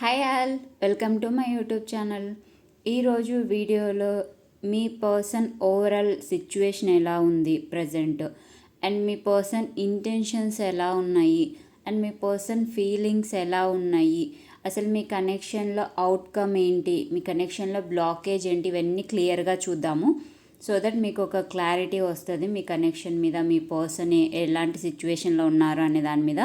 Hi all welcome to my YouTube channel ఈరోజు వీడియోలో మీ పర్సన్ ఓవరాల్ సిచ్యువేషన్ ఎలా ఉంది ప్రజెంట్ అండ్ మీ పర్సన్ ఇంటెన్షన్స్ ఎలా ఉన్నాయి? అండ్ మీ పర్సన్ ఫీలింగ్స్ ఎలా ఉన్నాయి? అసలు మీ కనెక్షన్లో అవుట్కమ్ ఏంటి? మీ కనెక్షన్లో బ్లాకేజ్ ఏంటి? ఇవన్నీ క్లియర్గా చూద్దాము. సో దట్ మీకు ఒక క్లారిటీ వస్తుంది మీ కనెక్షన్ మీద మీ పర్సన్ ఎలాంటి సిచ్యువేషన్లో ఉన్నారు అనే దాని మీద.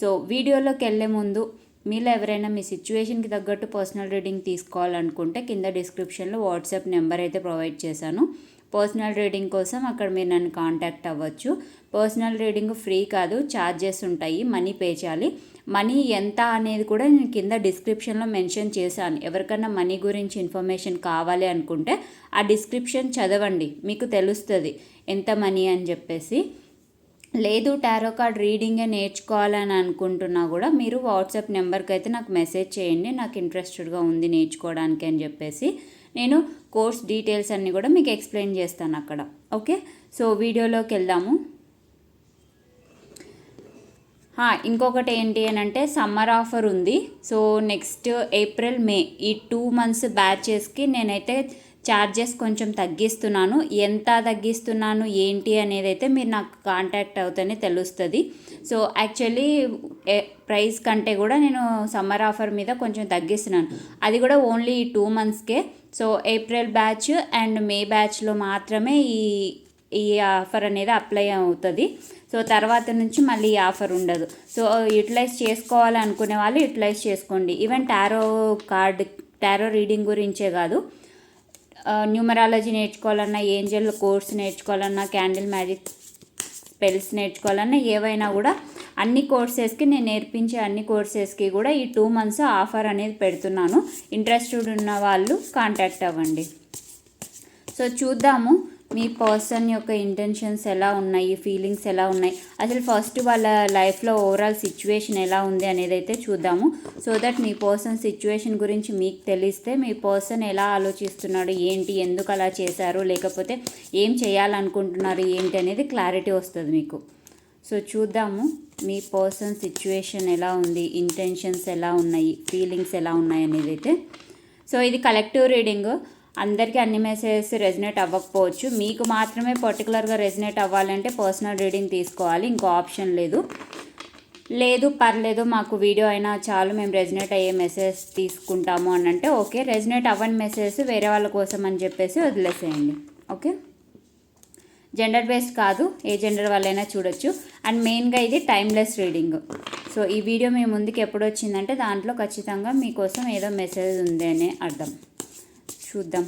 సో వీడియోలోకి వెళ్ళే ముందు మీలో ఎవరైనా మీ సిచ్యువేషన్కి తగ్గట్టు పర్సనల్ రీడింగ్ తీసుకోవాలనుకుంటే కింద డిస్క్రిప్షన్లో వాట్సాప్ నెంబర్ అయితే ప్రొవైడ్ చేశాను. పర్సనల్ రీడింగ్ కోసం అక్కడ మీరు నన్ను కాంటాక్ట్ అవ్వచ్చు. పర్సనల్ రీడింగ్ ఫ్రీ కాదు ఛార్జెస్ ఉంటాయి మనీ పే చేయాలి. మనీ ఎంత అనేది కూడా నేను కింద డిస్క్రిప్షన్లో మెన్షన్ చేశాను. ఎవరికైనా మనీ గురించి ఇన్ఫర్మేషన్ కావాలి అనుకుంటే ఆ డిస్క్రిప్షన్ చదవండి మీకు తెలుస్తుంది. ఎంత మనీ అని చెప్పేసి. లేదు టారో కార్డ్ రీడింగే నేర్చుకోవాలని అనుకుంటున్నా కూడా మీరు వాట్సాప్ నెంబర్కి అయితే నాకు మెసేజ్ చేయండి నాకు ఇంట్రెస్టెడ్గా ఉంది నేర్చుకోవడానికి అని చెప్పేసి. నేను కోర్స్ డీటెయిల్స్ అన్నీ కూడా మీకు ఎక్స్ప్లెయిన్ చేస్తాను అక్కడ. ఓకే? సో వీడియోలోకి వెళ్దాము. ఇంకొకటి ఏంటి అని అంటే సమ్మర్ ఆఫర్ ఉంది. సో నెక్స్ట్ ఏప్రిల్ మే ఈ టూ మంత్స్ బ్యాచెస్కి నేనైతే ఛార్జెస్ కొంచెం తగ్గిస్తున్నాను. ఎంత తగ్గిస్తున్నాను ఏంటి అనేది అయితే మీరు నాకు కాంటాక్ట్ అవుతేనే తెలుస్తుంది. సో యాక్చువల్లీ ప్రైస్ కంటే కూడా నేను సమ్మర్ ఆఫర్ మీద కొంచెం తగ్గిస్తున్నాను. అది కూడా ఓన్లీ ఈ two మంత్స్కే so April batch and May బ్యాచ్లో మాత్రమే ఈ ఈ ఆఫర్ అనేది అప్లై అవుతుంది. సో తర్వాత నుంచి మళ్ళీ ఈ ఆఫర్ ఉండదు. సో యూటిలైజ్ చేసుకోవాలనుకునే వాళ్ళు యూటిలైజ్ చేసుకోండి. Even tarot card tarot reading గురించే కాదు. న్యూమరాలజీ నేర్చుకోవాలన్నా ఏంజల్ కోర్స్ నేర్చుకోవాలన్నా క్యాండిల్ మ్యాజిక్ స్పెల్స్ నేర్చుకోవాలన్నా ఏవైనా కూడా అన్ని కోర్సెస్కి నేను నేర్పించే అన్ని కోర్సెస్కి కూడా ఈ టూ మంత్స్ ఆఫర్ అనేది పెడుతున్నాను. ఇంట్రెస్టెడ్ ఉన్న వాళ్ళు కాంటాక్ట్ అవ్వండి. సో చూద్దాము. మీ పర్సన్ యొక్క ఇంటెన్షన్స్ ఎలా ఉన్నాయి? ఫీలింగ్స్ ఎలా ఉన్నాయి? అసలు ఫస్ట్ వాళ్ళ లైఫ్లో ఓవరాల్ సిచ్యువేషన్ ఎలా ఉంది అనేది అయితే చూద్దాము. సో దట్ మీ పర్సన్ సిచ్యువేషన్ గురించి మీకు తెలిస్తే మీ పర్సన్ ఎలా ఆలోచిస్తున్నాడు? ఏంటి? ఎందుకు అలా చేశారు? లేకపోతే ఏం చేయాలనుకుంటున్నారు? ఏంటి అనేది క్లారిటీ వస్తుంది మీకు. సో చూద్దాము. మీ పర్సన్ సిచ్యువేషన్ ఎలా ఉంది? ఇంటెన్షన్స్ ఎలా ఉన్నాయి? ఫీలింగ్స్ ఎలా ఉన్నాయి అనేది అయితే. సో ఇది కలెక్టివ్ రీడింగ్. అందరికీ అన్ని మెసేజెస్ రెజినేట్ అవ్వకపోవచ్చు. మీకు మాత్రమే పర్టికులర్గా రెజినేట్ అవ్వాలంటే పర్సనల్ రీడింగ్ తీసుకోవాలి. ఇంకో ఆప్షన్ లేదు. లేదు పర్లేదు మాకు వీడియో అయినా చాలు మేము రెజినేట్ అయ్యే మెసేజ్ తీసుకుంటాము అని అంటే ఓకే. రెజినేట్ అవ్వని మెసేజ్ వేరే వాళ్ళ కోసం అని చెప్పేసి వదిలేసేయండి. ఓకే? జెండర్ బేస్డ్ కాదు. ఏ జెండర్ వాళ్ళైనా చూడొచ్చు. అండ్ మెయిన్గా ఇది టైమ్లెస్ రీడింగ్ సో ఈ వీడియో మీ ముందుకు ఎప్పుడు వచ్చిందంటే దాంట్లో ఖచ్చితంగా మీకోసం ఏదో మెసేజ్ ఉంది అనే అర్థం. చూద్దాం.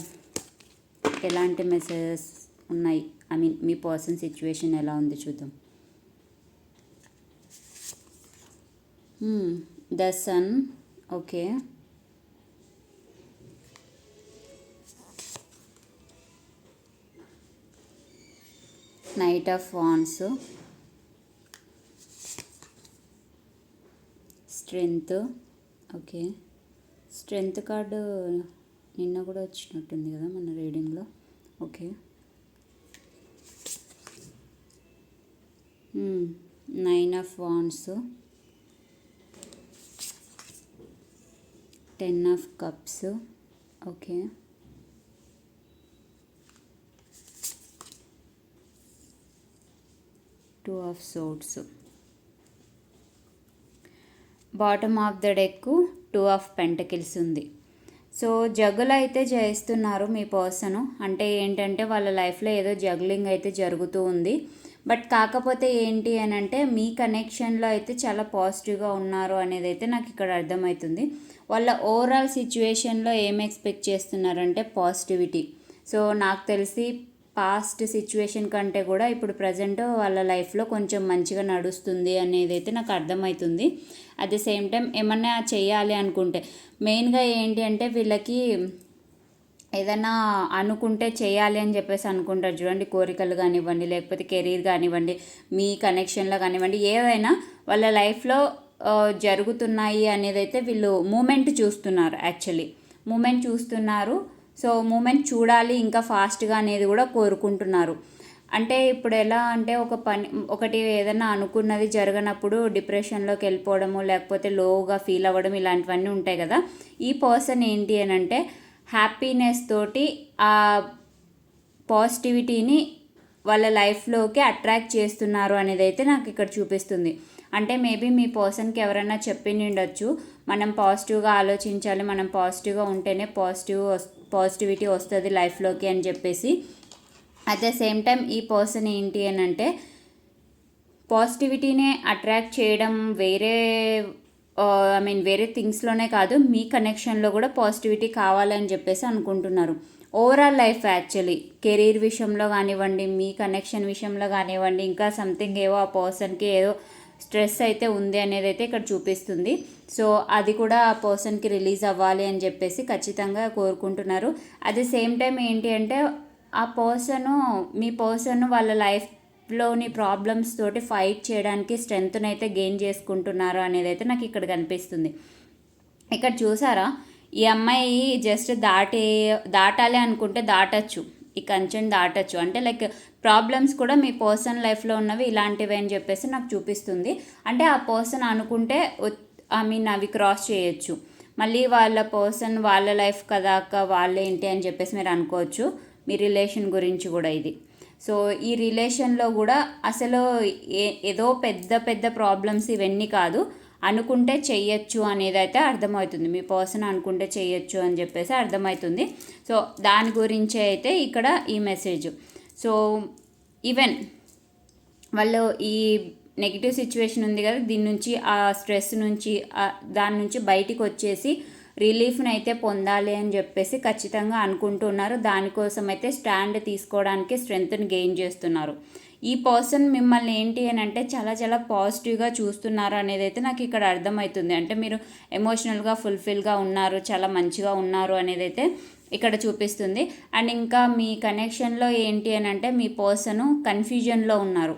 ఎలాంటి మెసేజెస్ ఉన్నాయి? ఐ మీన్ మీ పర్సన్ సిచ్యువేషన్ ఎలా ఉంది చూద్దాం. The sun okay knight of wands strength okay strength card నిన్న కూడా వచ్చినట్టుంది కదా మన రీడింగ్లో. Okay. Nine of wands. Ten of cups. Okay. Two of swords bottom of the deck two of pentacles ఉంది. సో జగులు అయితే చేస్తున్నారు మీ పర్సన్. అంటే ఏంటంటే వాళ్ళ లైఫ్లో ఏదో జగ్లింగ్ అయితే జరుగుతూ ఉంది. బట్ కాకపోతే ఏంటి అని అంటే మీ కనెక్షన్లో అయితే చాలా పాజిటివ్గా ఉన్నారు అనేది అయితే నాకు ఇక్కడ అర్థమవుతుంది. వాళ్ళ ఓవరాల్ సిచ్యువేషన్లో ఏం ఎక్స్పెక్ట్ చేస్తున్నారంటే పాజిటివిటీ. సో నాకు తెలిసి పాస్ట్ సిచ్యువేషన్ కంటే కూడా ఇప్పుడు ప్రజెంట్ వాళ్ళ లైఫ్లో కొంచెం మంచిగా నడుస్తుంది అనేది అయితే నాకు అర్థమవుతుంది. అట్ ది సేమ్ టైం ఏమన్నా చేయాలి అనుకుంటే మెయిన్గా ఏంటి అంటే వీళ్ళకి ఏదైనా అనుకుంటే చేయాలి అని చెప్పేసి అనుకుంటారు చూడండి. కోరికలు కానివ్వండి లేకపోతే కెరీర్ కానివ్వండి మీ కనెక్షన్లో కానివ్వండి ఏవైనా వాళ్ళ లైఫ్లో జరుగుతున్నాయి అనేది అయితే వీళ్ళు మూమెంట్ చూస్తున్నారు యాక్చువల్లీ మూమెంట్ చూస్తున్నారు సో మూమెంట్ చూడాలి ఇంకా ఫాస్ట్గా అనేది కూడా కోరుకుంటున్నారు. అంటే ఇప్పుడు ఎలా అంటే ఒక పని ఒకటి ఏదైనా అనుకున్నది జరగనప్పుడు డిప్రెషన్లోకి వెళ్ళిపోవడము లేకపోతే లోగా ఫీల్ అవ్వడం ఇలాంటివన్నీ ఉంటాయి కదా. ఈ పర్సన్ ఏంటి అని అంటే హ్యాపీనెస్ తోటి ఆ పాజిటివిటీని వాళ్ళ లైఫ్లోకి అట్రాక్ట్ చేస్తున్నారు అనేది అయితే నాకు ఇక్కడ చూపిస్తుంది. అంటే మేబీ మీ పర్సన్కి ఎవరైనా చెప్పి ఉండొచ్చు మనం పాజిటివ్గా ఆలోచించాలి మనం పాజిటివ్గా ఉంటేనే పాజిటివ్ పాజిటివిటీ వస్తుంది లైఫ్లోకి అని చెప్పేసి. అట్ ద సేమ్ టైం ఈ పర్సన్ ఏంటి అని అంటే పాజిటివిటీనే అట్రాక్ట్ చేయడం వేరే ఐ మీన్ వేరే థింగ్స్లోనే కాదు మీ కనెక్షన్లో కూడా పాజిటివిటీ కావాలని చెప్పేసి అనుకుంటున్నారు. ఓవరాల్ లైఫ్ యాక్చువల్లీ కెరీర్ విషయంలో కానివ్వండి మీ కనెక్షన్ విషయంలో కానివ్వండి ఇంకా సంథింగ్ ఏవో ఆ పర్సన్కి ఏదో స్ట్రెస్ అయితే ఉంది అనేది అయితే ఇక్కడ చూపిస్తుంది. సో అది కూడా ఆ పర్సన్కి రిలీజ్ అవ్వాలి అని చెప్పేసి ఖచ్చితంగా కోరుకుంటున్నారు. అట్ ది సేమ్ టైం ఏంటి అంటే ఆ పర్సను మీ పర్సన్ వాళ్ళ లైఫ్లోని ప్రాబ్లమ్స్ తోటి ఫైట్ చేయడానికి స్ట్రెంగ్త్ని అయితే గెయిన్ చేసుకుంటున్నారు అనేది అయితే నాకు ఇక్కడ కనిపిస్తుంది. ఇక్కడ చూసారా? ఈ అమ్మాయి జస్ట్ దాటే దాటాలి అనుకుంటే దాటచ్చు. ఈ కంచెని దాటచ్చు. అంటే లైక్ ప్రాబ్లమ్స్ కూడా మీ పర్సన్ లైఫ్లో ఉన్నవి ఇలాంటివి అని చెప్పేసి నాకు చూపిస్తుంది. అంటే ఆ పర్సన్ అనుకుంటే ఐ మీన్ అవి క్రాస్ చేయొచ్చు. మళ్ళీ వాళ్ళ పర్సన్ వాళ్ళ లైఫ్ కదాక వాళ్ళే వాళ్ళేంటి అని చెప్పేసి మీరు అనుకోవచ్చు. మీ రిలేషన్ గురించి కూడా ఇది. సో ఈ రిలేషన్లో కూడా అసలు ఏ ఏదో పెద్ద పెద్ద ప్రాబ్లమ్స్ ఇవన్నీ కాదు. అనుకుంటే చెయ్యొచ్చు అనేది అయితే అర్థమవుతుంది. మీ పర్సన్ అనుకుంటే చెయ్యొచ్చు అని చెప్పేసి అర్థమవుతుంది. సో దాని గురించి అయితే ఇక్కడ ఈ మెసేజ్ సో ఈవెన్ వాళ్ళు ఈ నెగిటివ్ సిచ్యువేషన్ ఉంది కదా దీని నుంచి ఆ స్ట్రెస్ నుంచి దాని నుంచి బయటికి వచ్చేసి రిలీఫ్ని అయితే పొందాలి అని చెప్పేసి ఖచ్చితంగా అనుకుంటున్నారు. దానికోసం అయితే స్టాండ్ తీసుకోవడానికి స్ట్రెంగ్త్ని గెయిన్ చేస్తున్నారు. ఈ పర్సన్ మిమ్మల్ని ఏంటి అని అంటే చాలా చాలా పాజిటివ్గా చూస్తున్నారు అనేది అయితే నాకు ఇక్కడ అర్థమవుతుంది. అంటే మీరు ఎమోషనల్గా ఫుల్ఫిల్గా ఉన్నారు చాలా మంచిగా ఉన్నారు అనేది అయితే ఇక్కడ చూపిస్తుంది. అండ్ ఇంకా మీ కనెక్షన్లో ఏంటి అని అంటే మీ పర్సన్ కన్ఫ్యూజన్లో ఉన్నారు.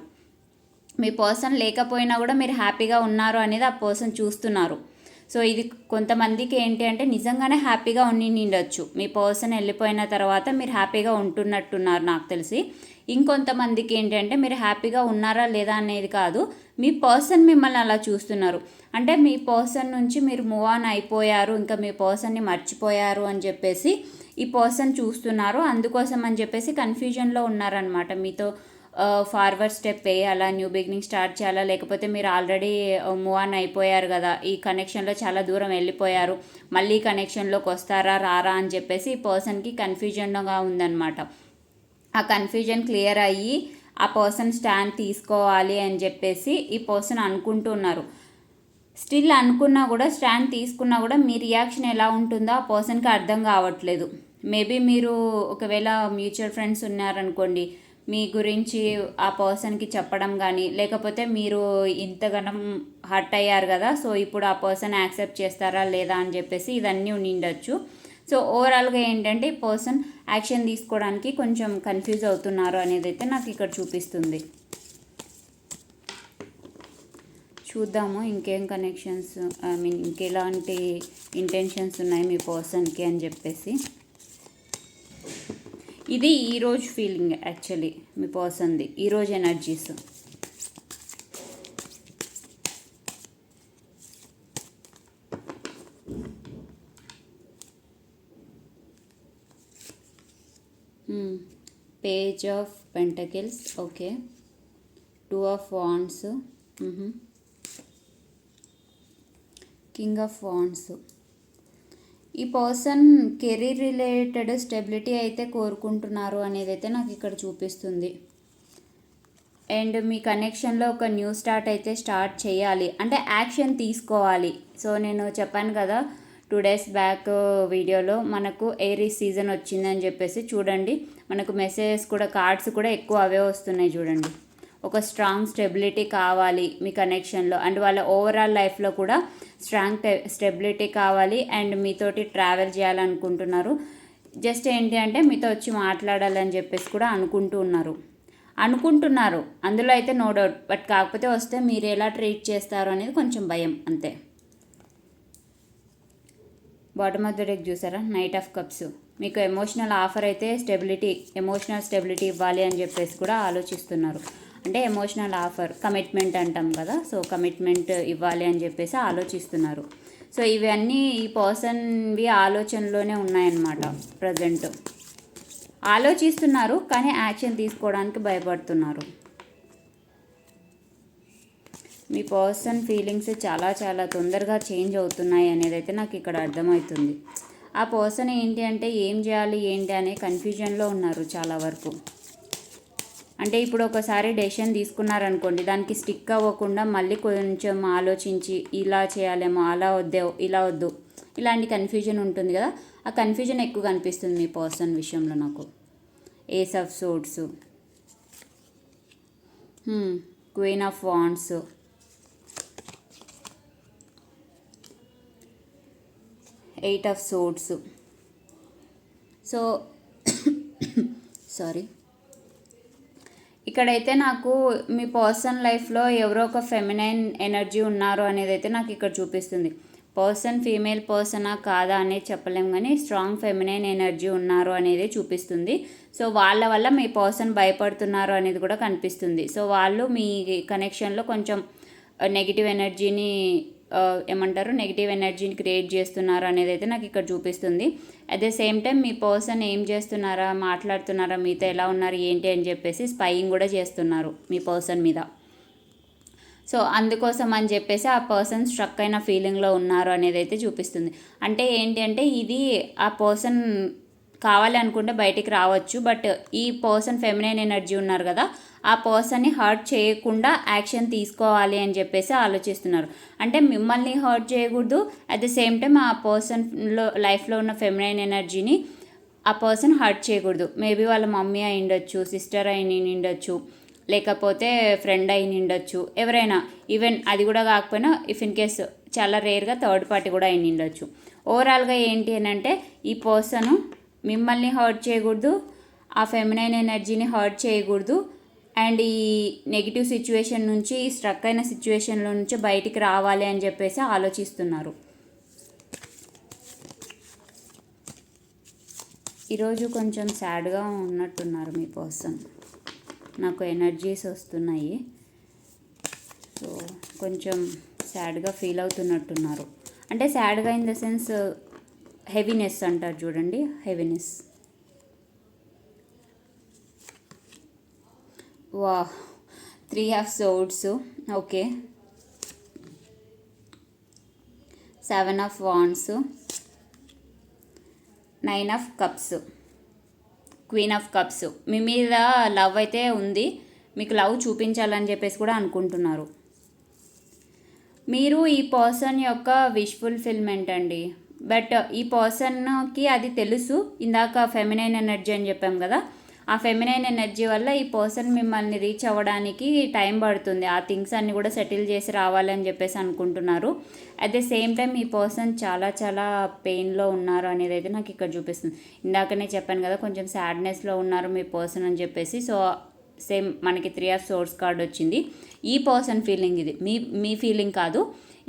మీ పర్సన్ లేకపోయినా కూడా మీరు హ్యాపీగా ఉన్నారు అనేది ఆ పర్సన్ చూస్తున్నారు. సో ఇది కొంతమందికి ఏంటి అంటే నిజంగానే హ్యాపీగా ఉండి నిండొచ్చు మీ పర్సన్ వెళ్ళిపోయిన తర్వాత మీరు హ్యాపీగా ఉంటున్నట్టున్నారు నాకు తెలిసి. ఇంకొంతమందికి ఏంటంటే మీరు హ్యాపీగా ఉన్నారా లేదా అనేది కాదు. మీ పర్సన్ మిమ్మల్ని అలా చూస్తున్నారు. అంటే మీ పర్సన్ నుంచి మీరు మూవ్ ఆన్ అయిపోయారు ఇంకా మీ పర్సన్ని మర్చిపోయారు అని చెప్పేసి ఈ పర్సన్ చూస్తున్నారు. అందుకోసం అని చెప్పేసి కన్ఫ్యూజన్లో ఉన్నారనమాట మీతో ఫార్వర్డ్ స్టెప్ వేయాలా న్యూ బిగినింగ్ స్టార్ట్ చేయాలా లేకపోతే మీరు ఆల్రెడీ మూవ్ ఆన్ అయిపోయారు కదా ఈ కనెక్షన్లో చాలా దూరం వెళ్ళిపోయారు మళ్ళీ కనెక్షన్లోకి వస్తారా రారా అని చెప్పేసి ఈ పర్సన్కి కన్ఫ్యూజన్గా ఉందన్నమాట. ఆ కన్ఫ్యూజన్ క్లియర్ అయ్యి ఆ పర్సన్ స్టాండ్ తీసుకోవాలి అని చెప్పేసి ఈ పర్సన్ అనుకుంటున్నారు. స్టిల్ అనుకున్నా కూడా స్టాండ్ తీసుకున్నా కూడా మీ రియాక్షన్ ఎలా ఉంటుందో ఆ పర్సన్కి అర్థం కావట్లేదు. మేబీ మీరు ఒకవేళ మ్యూచువల్ ఫ్రెండ్స్ ఉన్నారనుకోండి మీ గురించి ఆ పర్సన్కి చెప్పడం కానీ లేకపోతే మీరు ఇంతగానం హర్ట్ అయ్యారు కదా సో ఇప్పుడు ఆ పర్సన్ యాక్సెప్ట్ చేస్తారా లేదా అని చెప్పేసి ఇవన్నీ ఉండిండొచ్చు. సో ఓవరాల్గా ఏంటంటే ఈ పర్సన్ యాక్షన్ తీసుకోవడానికి కొంచెం కన్ఫ్యూజ్ అవుతున్నారు అనేది అయితే నాకు ఇక్కడ చూపిస్తుంది. చూద్దాము ఇంకేం కనెక్షన్స్ ఐ మీన్ ఇంకెలాంటి ఇంటెన్షన్స్ ఉన్నాయి మీ పర్సన్కి అని చెప్పేసి. ఇది ఈరోజు ఫీలింగ్ యాక్చువల్లీ మీ పర్సన్ది ఈరోజు energies page of pentacles okay two of wands king of wands ఈ పర్సన్ కెరీర్ రిలేటెడ్ స్టెబిలిటీ అయితే కోరుకుంటున్నారు అనేది అయితే నాకు ఇక్కడ చూపిస్తుంది. అండ్ మీ కనెక్షన్లో ఒక న్యూ స్టార్ట్ అయితే స్టార్ట్ చేయాలి. అంటే యాక్షన్ తీసుకోవాలి. సో నేను చెప్పాను కదా టూ డేస్ బ్యాక్ వీడియోలో మనకు ఎయిరీ సీజన్ వచ్చిందని చెప్పేసి చూడండి. మనకు మెసేజెస్ కూడా కార్డ్స్ కూడా ఎక్కువ అవే వస్తున్నాయి చూడండి. ఒక స్ట్రాంగ్ స్టెబిలిటీ కావాలి మీ కనెక్షన్లో అండ్ వాళ్ళ ఓవరాల్ లైఫ్లో కూడా స్ట్రాంగ్ స్టెబిలిటీ కావాలి అండ్ మీతోటి ట్రావెల్ చేయాలనుకుంటున్నారు. జస్ట్ ఏంటి అంటే మీతో వచ్చి మాట్లాడాలని చెప్పేసి కూడా అనుకుంటూ ఉన్నారు. అనుకుంటున్నారు. అందులో అయితే నో డౌట్ బట్ కాకపోతే వస్తే మీరు ఎలా ట్రీట్ చేస్తారు అనేది కొంచెం భయం. అంతే. బాటమ్ ఆఫ్ ద డెక్ చూసారా? నైట్ ఆఫ్ కప్స్ మీకు ఎమోషనల్ ఆఫర్ అయితే స్టెబిలిటీ ఎమోషనల్ స్టెబిలిటీ ఇవ్వాలి అని చెప్పేసి కూడా ఆలోచిస్తున్నారు. అంటే ఎమోషనల్ ఆఫర్ కమిట్మెంట్ అంటాం కదా. సో కమిట్మెంట్ ఇవ్వాలి అని చెప్పేసి ఆలోచిస్తున్నారు. సో ఇవన్నీ ఈ పర్సన్వి ఆలోచనలోనే ఉన్నాయన్నమాట ప్రజెంట్ ఆలోచిస్తున్నారు కానీ యాక్షన్ తీసుకోవడానికి భయపడుతున్నారు. మీ పర్సన్ ఫీలింగ్స్ చాలా చాలా తొందరగా చేంజ్ అవుతున్నాయి అనేది అయితే నాకు ఇక్కడ అర్థమవుతుంది. ఆ పర్సన్ ఏంటి అంటే ఏం చేయాలి ఏంటి అనే కన్ఫ్యూజన్లో ఉన్నారు చాలా వరకు. అంటే ఇప్పుడు ఒకసారి డెసిషన్ తీసుకున్నారనుకోండి దానికి స్టిక్ అవ్వకుండా మళ్ళీ కొంచెం ఆలోచించి ఇలా చేయాలేమో అలా వద్దే ఇలా వద్దు ఇలాంటి కన్ఫ్యూజన్ ఉంటుంది కదా ఆ కన్ఫ్యూజన్ ఎక్కువ కనిపిస్తుంది మీ పర్సన్ విషయంలో నాకు. Ace of swords. Queen of wands. Eight of swords so sorry ఇక్కడైతే నాకు మీ పర్సన్ లైఫ్లో ఎవరో ఒక ఫెమినైన్ ఎనర్జీ ఉన్నారు అనేది అయితే నాకు ఇక్కడ చూపిస్తుంది. పర్సన్ ఫీమేల్ పర్సనా కాదా అనేది చెప్పలేం కానీ స్ట్రాంగ్ ఫెమినైన్ ఎనర్జీ ఉన్నారు అనేది చూపిస్తుంది. సో వాళ్ళ వల్ల మీ పర్సన్ భయపడుతున్నారు అనేది కూడా కనిపిస్తుంది. సో వాళ్ళు మీ కనెక్షన్లో కొంచెం నెగిటివ్ ఎనర్జీని ఏమంటారు? నెగిటివ్ ఎనర్జీని క్రియేట్ చేస్తున్నారా అనేది అయితే నాకు ఇక్కడ చూపిస్తుంది. అట్ ద సేమ్ టైం మీ పర్సన్ ఏం చేస్తున్నారా? మాట్లాడుతున్నారా? మీతో ఎలా ఉన్నారు? ఏంటి అని చెప్పేసి స్పైయింగ్ కూడా చేస్తున్నారు మీ పర్సన్ మీద. సో అందుకోసం అని చెప్పేసి ఆ పర్సన్ స్ట్రక్ అయిన ఫీలింగ్లో ఉన్నారు అనేది అయితే చూపిస్తుంది. అంటే ఏంటి అంటే ఇది ఆ పర్సన్ కావాలి అనుకుంటే బయటికి రావచ్చు బట్ ఈ పర్సన్ ఫెమినైన్ ఎనర్జీ ఉన్నారు కదా ఆ పర్సన్ని హర్ట్ చేయకుండా యాక్షన్ తీసుకోవాలి అని చెప్పేసి ఆలోచిస్తున్నారు. అంటే మిమ్మల్ని హర్ట్ చేయకూడదు. అట్ ద సేమ్ టైం ఆ పర్సన్లో లైఫ్లో ఉన్న ఫెమినైన్ ఎనర్జీని ఆ పర్సన్ హర్ట్ చేయకూడదు. మేబీ వాళ్ళ మమ్మీ అయి ఉండొచ్చు సిస్టర్ అయి ఉండొచ్చు లేకపోతే ఫ్రెండ్ అయి నిండొచ్చు ఎవరైనా. ఈవెన్ అది కూడా కాకపోయినా ఇఫ్ ఇన్ కేస్ చాలా రేర్గా థర్డ్ పార్టీ కూడా అయి నిండొచ్చు. ఓవరాల్గా ఏంటి అని అంటే ఈ పర్సన్ మిమ్మల్ని హర్ట్ చేయకూడదు ఆ ఫెమినైన్ ఎనర్జీని హర్ట్ చేయకూడదు అండ్ ఈ నెగిటివ్ సిచ్యువేషన్ నుంచి ఈ స్ట్రక్ అయిన సిచ్యువేషన్లో నుంచి బయటికి రావాలి అని చెప్పేసి ఆలోచిస్తున్నారు. ఈరోజు కొంచెం సాడ్గా ఉన్నట్టున్నారు మీ పర్సన్. నాకు ఎనర్జీస్ వస్తున్నాయి. సో కొంచెం సాడ్గా ఫీల్ అవుతున్నట్టున్నారు. అంటే సాడ్గా ఇన్ ద సెన్స్ హెవీనెస్ అంటారు చూడండి హెవీనెస్. వా three of swords okay seven of wands nine of cups queen of cups మీ మీద లవ్ అయితే ఉంది. మీకు లవ్ చూపించాలని చెప్పేసి కూడా అనుకుంటున్నారు. మీరు ఈ పర్సన్ యొక్క విష్ ఫుల్ఫిల్మెంట్ అండి. బట్ ఈ పర్సన్కి అది తెలుసు. ఇందాక ఫెమినైన్ ఎనర్జీ అని చెప్పాం కదా. ఆ ఫెమినైన్ ఎనర్జీ వల్ల ఈ పర్సన్ మిమ్మల్ని రీచ్ అవ్వడానికి టైం పడుతుంది. ఆ థింగ్స్ అన్ని కూడా సెటిల్ చేసి రావాలని చెప్పేసి అనుకుంటున్నారు. అట్ ద సేమ్ టైం ఈ పర్సన్ చాలా చాలా పెయిన్లో ఉన్నారు అనేది అయితే నాకు ఇక్కడ చూపిస్తుంది. ఇందాకనే చెప్పాను కదా కొంచెం సాడ్నెస్లో ఉన్నారు మీ పర్సన్ అని చెప్పేసి. సో సేమ్ మనకి త్రీ ఆఫ్ సోర్స్ కార్డ్ వచ్చింది. ఈ పర్సన్ ఫీలింగ్ ఇది. మీ మీ ఫీలింగ్ కాదు.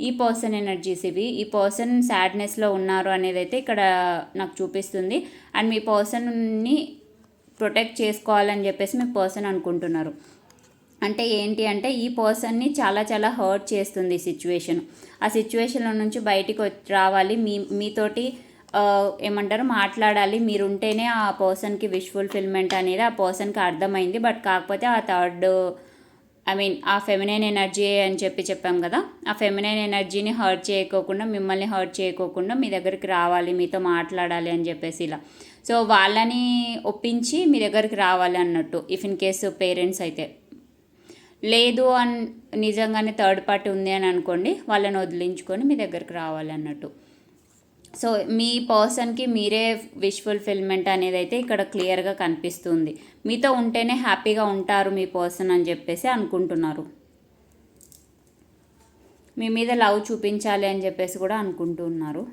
ఈ పర్సన్ ఎనర్జీస్ ఇవి. ఈ పర్సన్ సాడ్నెస్లో ఉన్నారు అనేది అయితే ఇక్కడ నాకు చూపిస్తుంది. అండ్ మీ పర్సన్ని ప్రొటెక్ట్ చేసుకోవాలని చెప్పేసి మీ పర్సన్ అనుకుంటున్నారు. అంటే ఏంటి అంటే ఈ పర్సన్ని చాలా చాలా హర్ట్ చేస్తుంది ఈ సిచ్యువేషన్. ఆ సిచ్యువేషన్లో నుంచి బయటికి వచ్చి రావాలి. మీ మీతోటి ఏమంటారు మాట్లాడాలి. మీరు ఉంటేనే ఆ పర్సన్కి విష్ ఫుల్ఫిల్మెంట్ అనేది ఆ పర్సన్కి అర్థమైంది. బట్ కాకపోతే ఆ థర్డ్ ఐ మీన్ ఆ ఫెమినైన్ ఎనర్జీ అని చెప్పి చెప్పాం కదా ఆ ఫెమినైన్ ఎనర్జీని హర్ట్ చేయకోకుండా మిమ్మల్ని హర్ట్ చేయకోకుండా మీ దగ్గరికి రావాలి మీతో మాట్లాడాలి అని చెప్పేసి ఇలా. సో వాళ్ళని ఒప్పించి మీ దగ్గరికి రావాలి అన్నట్టు ఇఫ్ ఇన్ కేసు పేరెంట్స్ అయితే. లేదు అని నిజంగానే థర్డ్ పార్టీ ఉంది అని అనుకోండి వాళ్ళని వదిలించుకొని మీ దగ్గరికి రావాలి అన్నట్టు. సో మీ పర్సన్కి మీరే విష్ ఫుల్ఫిల్మెంట్ అనేది అయితే ఇక్కడ క్లియర్గా కనిపిస్తుంది. మీతో ఉంటేనే హ్యాపీగా ఉంటారు మీ పర్సన్ అని చెప్పేసి అనుకుంటున్నారు. మీ మీద లవ్ చూపించాలి అని చెప్పేసి కూడా అనుకుంటున్నారు.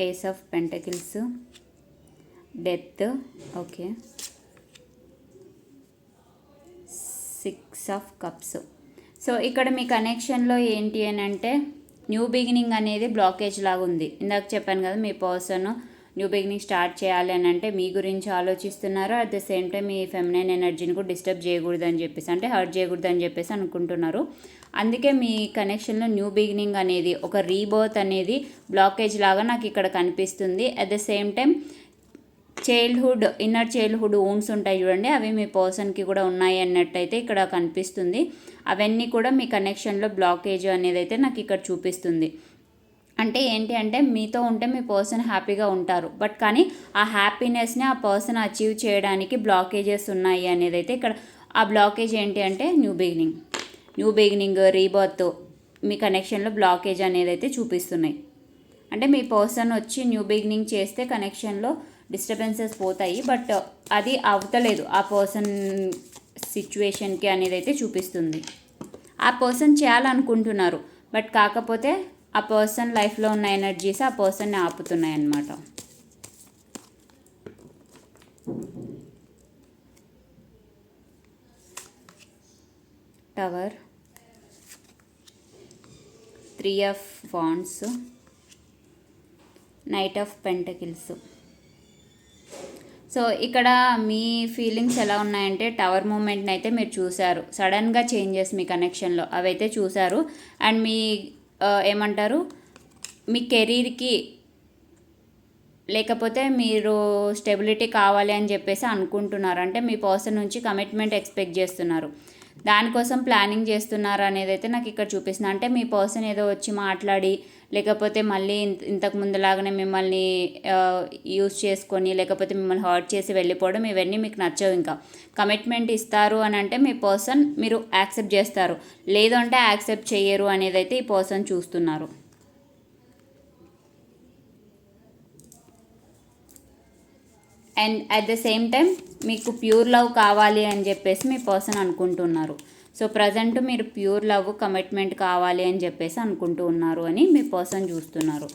Ace of pentacles death okay six of cups so ఇక్కడ మీ కనెక్షన్లో ఏంటి అని అంటే న్యూ బిగినింగ్ అనేది బ్లాకేజ్ లాగా ఉంది ఇందాక చెప్పాను కదా మీ పర్సన్ న్యూ బిగినింగ్ స్టార్ట్ చేయాలి అని అంటే మీ గురించి ఆలోచిస్తున్నారు అట్ ద సేమ్ టైం మీ ఫెమినైన్ ఎనర్జీని కూడా డిస్టర్బ్ చేయకూడదు అని చెప్పేసి అంటే హర్ట్ చేయకూడదు అని చెప్పేసి అనుకుంటున్నారు. అందుకే మీ కనెక్షన్లో న్యూ బిగినింగ్ అనేది ఒక రీబర్త్ అనేది బ్లాకేజ్ లాగా నాకు ఇక్కడ కనిపిస్తుంది. At the same time childhood inner childhood wounds ఉంటాయి చూడండి అవి మీ పర్సన్కి కూడా ఉన్నాయి అన్నట్టయితే ఇక్కడ కనిపిస్తుంది. అవన్నీ కూడా మీ కనెక్షన్లో బ్లాకేజ్ అనేది అయితే నాకు ఇక్కడ చూపిస్తుంది. అంటే ఏంటి అంటే మీతో ఉంటే మీ పర్సన్ హ్యాపీగా ఉంటారు. బట్ కానీ ఆ హ్యాపీనెస్ని ఆ పర్సన్ అచీవ్ చేయడానికి బ్లాకేజెస్ ఉన్నాయి అనేది అయితే ఇక్కడ ఆ బ్లాకేజ్ ఏంటి అంటే new beginning. New beginning rebirth మీ కనెక్షన్లో బ్లాకేజ్ అనేది అయితే చూపిస్తున్నాయి. అంటే మీ పర్సన్ వచ్చి న్యూ బిగినింగ్ చేస్తే కనెక్షన్లో డిస్టర్బెన్సెస్ పోతాయి. బట్ అది అవతలేదు. ఆ పర్సన్ సిచ్యువేషన్కి అనేది అయితే చూపిస్తుంది. ఆ పర్సన్ చేయాలనుకుంటున్నారు. బట్ కాకపోతే ఆ పర్సన్ లైఫ్లో ఉన్న ఎనర్జీస్ ఆ పర్సన్ని ఆపుతున్నాయి అన్నమాట టవర్ త్రీ ఆఫ్ ఫాన్స్ నైట్ ఆఫ్ పెంటకిల్స్ సో ఇక్కడ మీ ఫీలింగ్స్ ఎలా ఉన్నాయంటే టవర్ మూమెంట్ని అయితే మీరు చూశారు. సడన్గా చేంజెస్ మీ కనెక్షన్లో అవైతే చూశారు. అండ్ మీ ఏమంటారు? మీ కెరీర్కి లేకపోతే మీరు స్టెబిలిటీ కావాలి అని చెప్పేసి అనుకుంటున్నారు. అంటే మీ పర్సన్ నుంచి కమిట్మెంట్ ఎక్స్పెక్ట్ చేస్తున్నారు. దానికోసం ప్లానింగ్ చేస్తున్నారు అనేది అయితే నాకు ఇక్కడ చూపిస్తుంది అంటే మీ పర్సన్ ఏదో వచ్చి మాట్లాడి లేకపోతే మళ్ళీ ఇంత- ఇంతకు ముందులాగానే మిమ్మల్ని యూస్ చేసుకొని లేకపోతే మిమ్మల్ని హర్ట్ చేసి వెళ్ళిపోవడం ఇవన్నీ మీకు నచ్చవు ఇంకా. కమిట్మెంట్ ఇస్తారు అని అంటే మీ పర్సన్ మీరు యాక్సెప్ట్ చేస్తారు. లేదు అంటే యాక్సెప్ట్ చేయరు అనేది అయితే ఈ పర్సన్ చూస్తున్నారు. And at the same time మీకు ప్యూర్ లవ్ కావాలి అని చెప్పేసి మీ పర్సన్ అనుకుంటున్నారు. సో ప్రజెంట్ మీరు ప్యూర్ లవ్ కమిట్మెంట్ కావాలి అని చెప్పేసి అనుకుంటూ ఉన్నారు అని మీ పర్సన్ చూస్తున్నారు.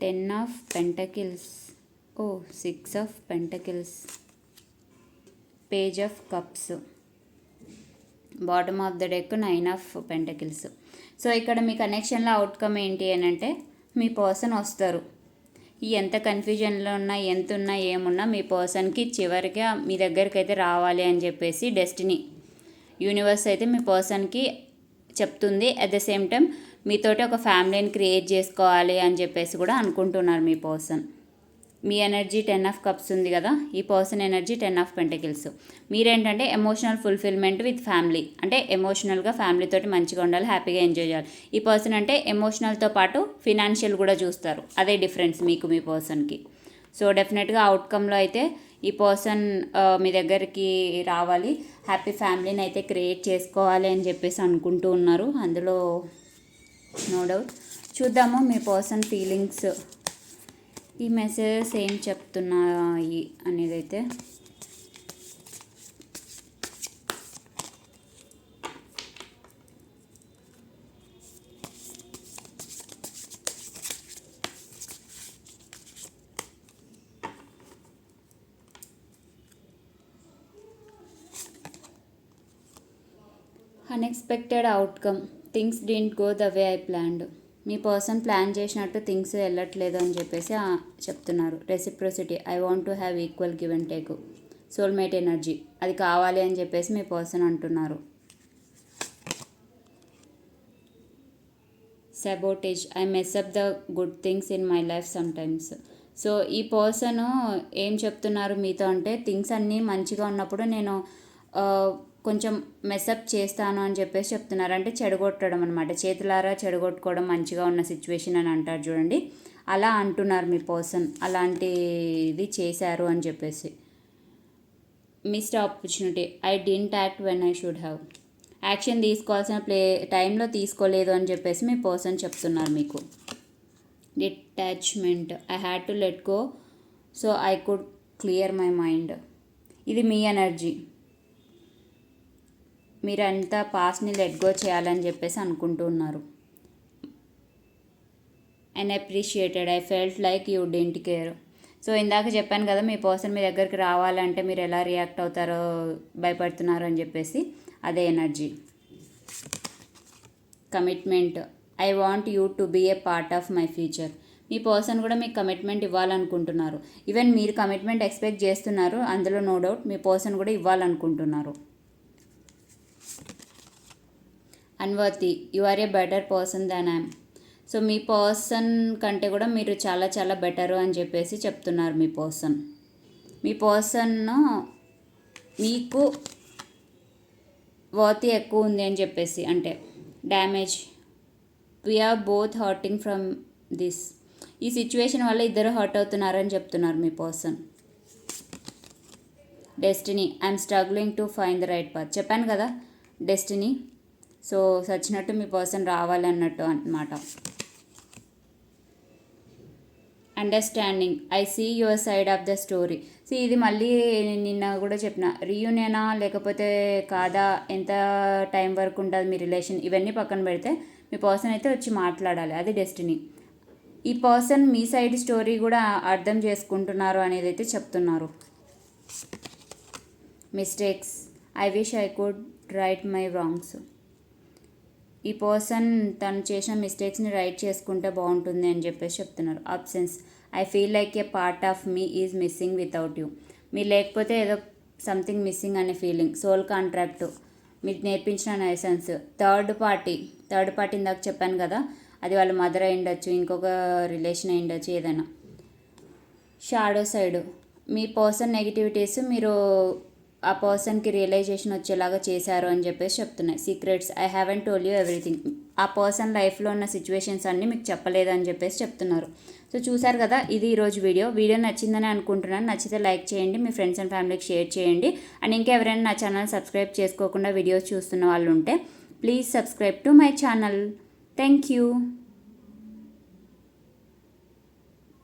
Ten of pentacles oh six of pentacles page of cups bottom of the deck nine of pentacles so ఇక్కడ మీ కనెక్షన్లో అవుట్కమ్ ఏంటి అని అంటే మీ పర్సన్ వస్తారు. ఎంత కన్ఫ్యూజన్లో ఉన్నా ఎంత ఉన్నా ఏమున్నా మీ పర్సన్కి చివరిగా మీ దగ్గరికి అయితే రావాలి అని చెప్పేసి డెస్టినీ యూనివర్స్ అయితే మీ పర్సన్కి చెప్తుంది. అట్ ద సేమ్ టైం మీతోటి ఒక ఫ్యామిలీని క్రియేట్ చేసుకోవాలి అని చెప్పేసి కూడా అనుకుంటున్నారు మీ పర్సన్ మీ ఎనర్జీ టెన్ ఆఫ్ కప్స్ ఉంది కదా ఈ person energy ten of pentacles. మీరేంటంటే ఎమోషనల్ ఫుల్ఫిల్మెంట్ విత్ ఫ్యామిలీ. అంటే ఎమోషనల్గా ఫ్యామిలీతో మంచిగా ఉండాలి హ్యాపీగా ఎంజాయ్ చేయాలి. ఈ పర్సన్ అంటే ఎమోషనల్తో పాటు ఫినాన్షియల్ కూడా చూస్తారు. అదే డిఫరెన్స్ మీకు మీ పర్సన్కి. సో డెఫినెట్గా అవుట్కంలో అయితే ఈ పర్సన్ మీ దగ్గరికి రావాలి. హ్యాపీ ఫ్యామిలీని అయితే క్రియేట్ చేసుకోవాలి అని చెప్పేసి అనుకుంటూ ఉన్నారు. అందులో నో డౌట్. చూద్దాము మీ పర్సన్ ఫీలింగ్స్ ఈ మెసేజెస్ ఏం చెప్తున్నాయి అనేది అయితే unexpected outcome things didn't go the way I planned me person plan చేసినట్టు థింగ్స్ వెళ్ళట్లేదు అని చెప్పేసి చెప్తున్నారు. Reciprocity I want to have equal give and take soulmate energy అది కావాలి అని చెప్పేసి మీ పర్సన్ అంటున్నారు. Sabotage I mess up the good things in my life sometimes so ఈ పర్సన్ ఏం చెప్తున్నారు మీతో అంటే థింగ్స్ అన్నీ మంచిగా ఉన్నప్పుడు నేను కొంచెం మెసప్ చేస్తాను అని చెప్పేసి చెప్తున్నారు. అంటే చెడగొట్టడం అనమాట చేతులారా చెడగొట్టుకోవడం మంచిగా ఉన్న సిచ్యువేషన్ అని అంటారు చూడండి. అలా అంటున్నారు మీ పర్సన్ అలాంటిది చేశారు అని చెప్పేసి. Missed opportunity I didn't act when I should have action తీసుకోవాల్సిన ప్లే టైంలో తీసుకోలేదు అని చెప్పేసి మీ పర్సన్ చెప్తున్నారు మీకు. Detachment I had to let go so I could clear my mind ఇది మీ ఎనర్జీ మీరంతా పాస్ట్ని లెట్ గో చేయాలని చెప్పేసి అనుకుంటున్నారు. And appreciated I felt like you didn't care so ఇందాక చెప్పాను కదా మీ పర్సన్ మీ దగ్గరికి రావాలంటే మీరు ఎలా రియాక్ట్ అవుతారో భయపడుతున్నారు అని చెప్పేసి అదే energy commitment I want you to be a part of my future me person కూడా మీకు కమిట్మెంట్ ఇవ్వాలనుకుంటున్నారు. ఈవెన్ మీరు కమిట్మెంట్ ఎక్స్పెక్ట్ చేస్తున్నారు అందులో నో డౌట్ మీ పర్సన్ కూడా ఇవ్వాలనుకుంటున్నారు. Unworthy you are a better person than I'm so me person కంటే కూడా మీరు చాలా చాలా బెటరు అని చెప్పేసి చెప్తున్నారు మీ పర్సన్ మీ పర్సన్ మీకు వర్తి ఎక్కువ ఉంది అని చెప్పేసి అంటే damage we're both hurting from this ఈ సిచ్యువేషన్ వల్ల ఇద్దరు హర్ట్ అవుతున్నారని చెప్తున్నారు మీ person destiny I'm struggling to find the right path చెప్పాను కదా డెస్టినీ సో సచ్చినట్టు మీ పర్సన్ రావాలి అన్నట్టు అనమాట understanding I see your side of the story so ఇది మళ్ళీ నిన్న కూడా చెప్పిన. రీయూనియనా లేకపోతే కాదా? ఎంత టైం వరకు ఉంటుంది మీ రిలేషన్ ఇవన్నీ పక్కన పెడితే మీ పర్సన్ అయితే వచ్చి మాట్లాడాలి. అది డెస్టినీ ఈ పర్సన్ మీ సైడ్ స్టోరీ కూడా అర్థం చేసుకుంటున్నారు అనేది అయితే చెప్తున్నారు. Mistakes I wish I could right my wrongs ఈ పర్సన్ తను చేసిన మిస్టేక్స్ని రైట్ చేసుకుంటే బాగుంటుంది అని చెప్పేసి చెప్తున్నారు. Absence I feel like a part of me is missing without you మీరు లేకపోతే ఏదో సంథింగ్ మిస్సింగ్ అనే ఫీలింగ్ సోల్ కాంట్రాక్ట్ మీకు నేర్పించిన lessons third party third party ఇందాక చెప్పాను కదా అది వాళ్ళ మదర్ అయి ఉండొచ్చు ఇంకొక రిలేషన్ అయి ఉండొచ్చు ఏదైనా. షాడో సైడ్ మీ పర్సన్ నెగిటివిటీస్ మీరు ఆ పర్సన్కి రియలైజేషన్ వచ్చేలాగా చేశారు అని చెప్పేసి చెప్తున్నాయి. Secrets I haven't told you everything ఆ పర్సన్ లైఫ్లో ఉన్న సిచ్యువేషన్స్ అన్నీ మీకు చెప్పలేదు అని చెప్పేసి చెప్తున్నారు. సో చూసారు కదా ఇది ఈరోజు వీడియో. వీడియో నచ్చిందని అనుకుంటున్నాను. నచ్చితే లైక్ చేయండి మీ ఫ్రెండ్స్ అండ్ ఫ్యామిలీకి షేర్ చేయండి. అండ్ ఇంకెవరైనా నా ఛానల్ సబ్స్క్రైబ్ చేసుకోకుండా వీడియోస్ చూస్తున్న వాళ్ళు ఉంటే please subscribe to my channel thank you